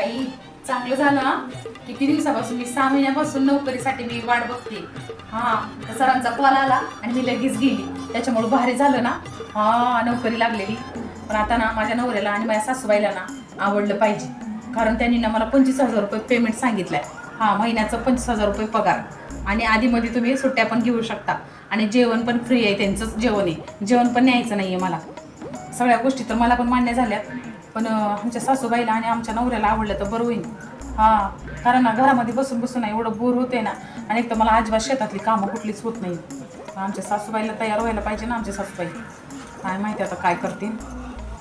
बाई चांगलं झालं किती दिवसापासून मी सहा महिन्यापासून नोकरीसाठी मी वाट बघते. हा तर सरांचा कॉल आला आणि मी लगेच गेली. त्याच्यामुळे भारी झालं ना? हा नोकरी लागलेली. पण आता ना माझ्या नवऱ्याला आणि माझ्या सासूबाईला ना आवडलं पाहिजे. कारण त्यांनी ना मला पंचवीस हजार रुपये पेमेंट सांगितलंय. हा महिन्याचं पंचवीस हजार रुपये पगार. आणि आधीमध्ये तुम्ही सुट्ट्या पण घेऊ शकता. आणि जेवण पण फ्री आहे त्यांचंच जेवण आहे. जेवण पण न्यायचं नाही आहे मला. सगळ्या गोष्टी तर मला पण मान्य झाल्या पण आमच्या सासूबाईला आणि आमच्या नवऱ्याला आवडलं तर बरं होईल. हां कारण ना घरामध्ये बसून बसून एवढं बोर होते ना. आणि एक तर मला अजिबात शेतातली कामं कुठलीच होत नाही. आमच्या सासूबाईला तयार व्हायला पाहिजे ना आमच्या सासूबाई. काय माहिती आता काय करतील.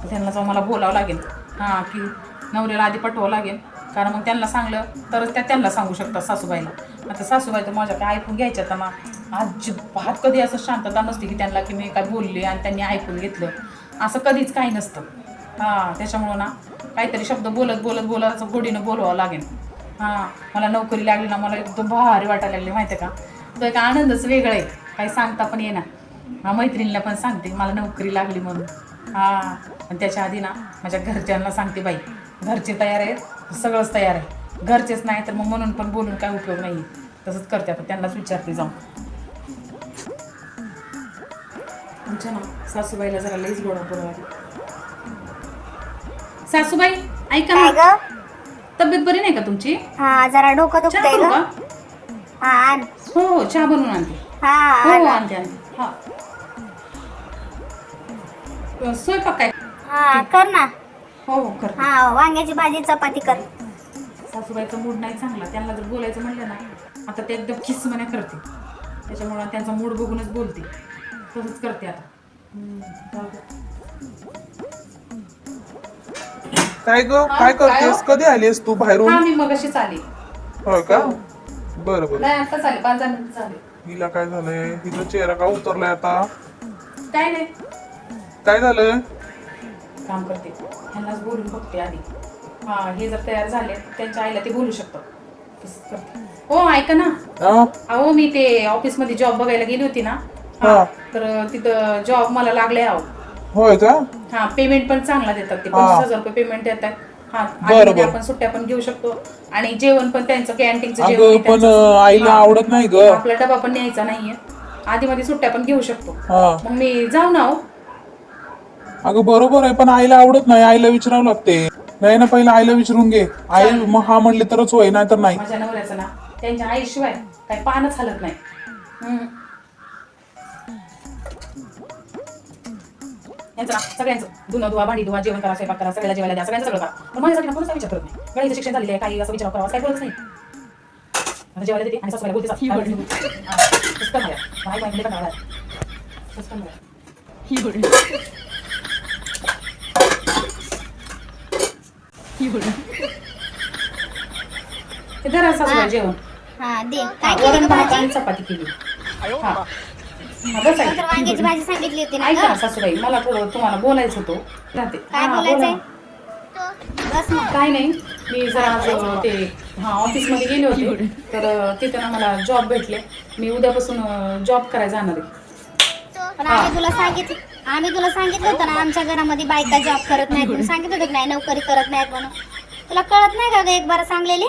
त्यांना जाऊन मला बोलावं लागेल. हां की नवऱ्याला आधी पटवावं लागेल. कारण मग त्यांना सांगलं तरच त्या त्यांना सांगू शकतात सासूबाईला. आता सासूबाई तर माझ्या काय ऐकून घ्यायच्या तर ना अजिबात कधी असं शांतता नसते की त्यांना की मी काय बोलले आणि त्यांनी ऐकून घेतलं. असं कधीच काही नसतं. हां त्याच्यामुळं ना काहीतरी शब्द बोलत बोलत बोलत असं गोडीनं बोलवावं लागेल. हां मला नोकरी लागली ना मला एकदम भारी वाटायला लागली माहिती आहे का? तो एक आनंदच वेगळा आहे. काही सांगता पण येणार हा मैत्रिणीला पण सांगते मला नोकरी लागली म्हणून. हां आणि त्याच्या आधी ना माझ्या घरच्यांना सांगते बाई घरचे तयार आहेत सगळंच तयार आहे. घरचेच नाही तर मग म्हणून पण बोलून काय उपयोग नाही तसंच करते आपण त्यांनाच विचारते जाऊन. आमच्या ना सासूबाईला जरा लईच गोडा पुरवा सासूबाई ऐका काय ना ग. तब्येत बरी नाही का तुमची? हा जरा डोकं चहा दुखतंय करू ग. का? हा आण. हो हो चहा बनवून आणते. हा हो आण. हो आणते आणते. हा. अ, स्वयंपाक काय? हा कर ना. हो हो कर. हा वांग्याची भाजी चपाती कर. सासूबाईचा मूड नाही चांगला. त्यांना जर बोलायचं म्हणलं ना आता ते एकदम खिसमण्या करते. त्याच्यामुळे त्यांचा मूड बघूनच बोलते. तसंच करते आता. हम्म, जाऊ दे. काय ग? काय करतेस? कधी आलीस तू बाहेरून? हा मी मग अशीच आली. होय का? बरं बरं. नाही आता चालेल पाच दहा मिनिट चालेल हिला काय झालंय? हिचा चेहरा का उतरलाय आता? काय नाही. काय झालंय काम करते. ह्यांनाच बोलून बघते आधी. हा हे जर तयार झाले त्यांच्या आईला ते बोलू शकतं. तसंच करते. हो ऐका ना. हा? अहो मी ते ऑफिसमध्ये जॉब बघायला गेली होती ना. हा. हा तर तिथं जॉब मला लागले अहो. होय का? हा पेमेंट पण चांगला देतात ते. पंचवीस हजार रुपये पेमेंट देतात. हा बरं, आणि बरं. आपण सुट्ट्या पण घेऊ शकतो. आणि जेवण पण त्यांचं कॅन्टीनचं जेवण अगं आहे पण त्यांचं. आईला. आवडत नाही ग. आपला डबा पण न्यायचा नाहीये. आधी मध्ये सुट्ट्या पण घेऊ शकतो. हा. मग मी जाऊ ना हो अगं बरोबर आहे पण आईला आवडत नाही. आईला विचारावं लागते. नाही ना पहिला आईला विचारून घे. आई मग हा म्हणले तरच होय नाही तर नाही. माझ्या नवऱ्याचं ना त्यांच्या आईशिवाय काही पानच हलत नाही. हम्म. यांचं ना सगळ्यांचं. धुणं धुवा भांडी धुवा जेवण करा स्वयंपाक करा सगळ्याला जेवायला द्या सगळ्यांचं सगळं करा. पण माझ्यासाठी ना कोणच विचार करत नाही गळीचं शिक्षण झालेलं आहे काही असं विचार करावा काय बोलत नाही. आता जेवायला देते आणि सासूबाईला बोलते जा. काय बोलते. तू? हा, कंटाळा धरा सासूबाई जेवण. हा दे. काय केली वरण ग भात भाजी? आणि चपाती केली. हा. नंतर वांग्याची भाजी सांगितली होती ना ऐका ग. सासूबाई मला थोडं तुम्हाला बोलायचं होतं. राहते. काय हा, बोलायचंय? बोला. बस मग. काय नाही मी जरा आज ते हा ऑफिसमध्ये गेले होते. तर अं, तिथं ना मला जॉब भेटले. मी उद्यापासून जॉब करायला जाणार आहे. पण आम्ही तुला सांगितलं आम्ही तुला सांगितलं होतं ना आमच्या घरामध्ये बायका जॉब करत नाहीत म्हणून. सांगितलं होतं की नाही नोकरी करत नाहीत म्हणून. तुला कळत नाही का ग एक बार सांगलेली?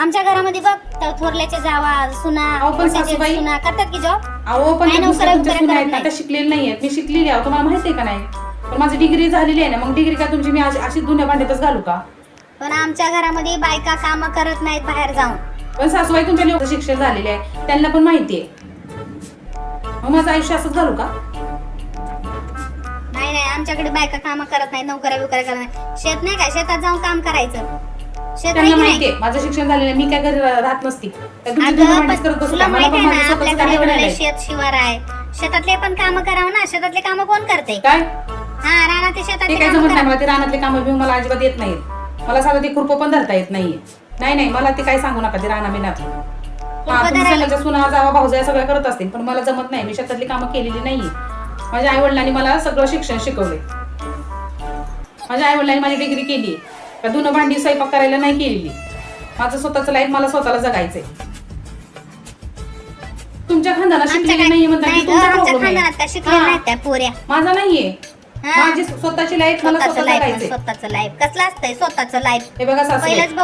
आमच्या घरामध्ये बघ थोरल्याच्या जावा सुना अहो, पण मोठ्याच्या सासूबाई- सुना करतात की जॉब अहो पण नाही, त्या दुसऱ्या नोकऱ्या तुमच्या वगैरे सुना आहेत करत ना नाही. त्या शिकलेल्या नाही आहेत मी शिकलेली आहे. तुम्हाला माहिती आहे का नाही? पण माझी डिग्री झालेली आहे ना मग डिग्री काय तुमची? मी अशी- अशी दुनिया भांड्यातच घालू का? पण आमच्या घरामध्ये बायका काम करत नाहीत बाहेर जाऊन. पण सासूबाई तुमच्या लोक शिक्षण झालेले आहे. त्यांना पण माहिती आहे मग माझं आयुष्य असंच घालू का? नाही नाही आमच्याकडे बायका काम करत नाही नोकऱ्या बिकऱ्या करत नाही शेत नाही काय शेतात जाऊन काम करायचं. त्यांना नाही की माहिती नाही? आहे माझं शिक्षण झालेलं आहे मी काय घरी राहत नसती. त्या तुमची दुनिया अगं भांडीच करत पण बसू तुला का? मला माहीत पण आहे माझं ना स्वतःचं आपल्या कार्य घराकडे बनायला आहे. शेत शिवार आहे. शेतातले पण काम करावं ना? शेतातले काम कोण करते? काय? हा रानात ते शेतातले काय काम जमत नाही करा. मला ते रानातले कामं बिमं मला अजिबात येत नाही मला साधं ते खुरपं पण धरता येत नाहीये. नाही नाही मला ते काय सांगू नका ते हा तुम्ही धरायला- सगळ्यांच्या सुना जावा भाऊजा सगळं करत असतील पण मला जमत नाही. मी शेतातली कामं केलेली नाहीये. माझ्या आई वडिलांनी मला सगळं शिक्षण शिकवले माझ्या आई वडिलांनी माझी डिग्री केली का धुणं भांडी स्वयंपाक करायला नाही केलेली. माझं स्वतःचं लाईफ मला स्वतःला जगायचंय. तुमच्या खानदाना आमच्या शिकलेली म्हणता नाही की तुमचा खानदानात आहे. पोऱ्या. माझा नाहीये. हा. माझी स्वतःची लाईफ मला स्वतःचं लाईफ जगायचंय. स्वतःचं लाईफ कसलं असतंय स्वतःचं लाईफ हे बघा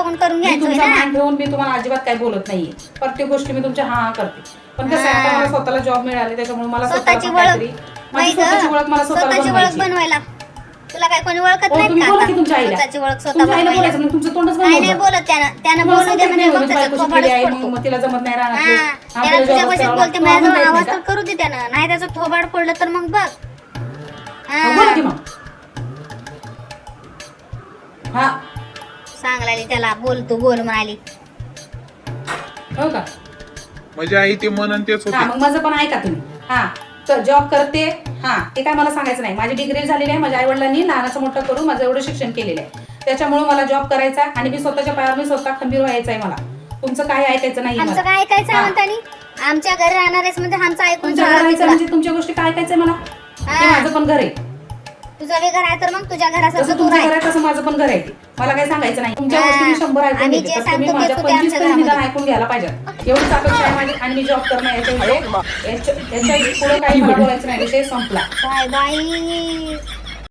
बघून करून मी घ्यायचं तुमचा होय ना. मान ठेवून मी तुम्हाला अजिबात बोलत नाहीये. प्रत्येक गोष्टी मी तुमच्या हा हा करते. पण कसं आहे आता. मला स्वतःला जॉब मिळाले त्याच्यामुळे मला स्वतःला स्वतःची पण ओळख. काहीतरी- माझी नाही स्वतःची ओळख मला स्वतःला स्वतःची ओळख. बनवायला. तुला काय कोणी ओळखत नाही का आता? की तुमच्या आईला. स्वतःची ओळख स्वतः बनवायला नाही, काय. बोलत त्यानं. त्यानं बोलू दे म्हणजे मग त्याचं थोबाडच पडतो मग तिला जमत नाही राहणार हा, त्याला तुझ्या भाषेत बोलते माझ्याजवळ आवाज तर करू दे त्यानं. नाही त्याचं थोबाड पडलं तर मग बघ. हा, सांगलाली त्याला बोल तू बोल म्हणाली. हो का? म्हणजे आई ते मन आणि तेच हा होते. मग माझं पण ऐका तुम्ही. हा तर जॉब करते हा ते काय मला सांगायचं नाही. माझी डिग्री झालेली आहे माझ्या आई वडिलांनी लहानाचं मोठं करून माझं एवढं शिक्षण केलेलं आहे. त्याच्यामुळे मला जॉब करायचा आहे आणि मी स्वतःच्या पायावर मी स्वतः खंबीर व्हायचं आहे मला. तुमचं काही ऐकायचं नाही आमचं मला. काय ऐकायचं हा. आमच्या घरी राहणार आहेस म्हणजे आमचं ऐकून तुमच्या घराचं. म्हणजे तुमच्या गोष्टी काय ऐकायचंय मला? हा. माझं पण घर आहे. तुझं घर आहे तर मग तुझ्या घरासारखं तू तुमचं राह. घर आहे तसं माझं पण घर आहे. मला काही सांगायचं नाही. तुमच्या. गोष्टी मी शंभर ऐकून आम्ही घेते. जे तुम्ही सांगतो ते माझ्या तू ते पंचवीस आमच्या तरी निदान घरामध्ये. ऐकून घ्यायला पाहिजे. एवढीच अपेक्षा आहे माझी. आणि मी जॉब करणं याच्या विषयी याच्या याच्यापुढे काही मला बोलायचं नाही. विषय संपला. काय बाई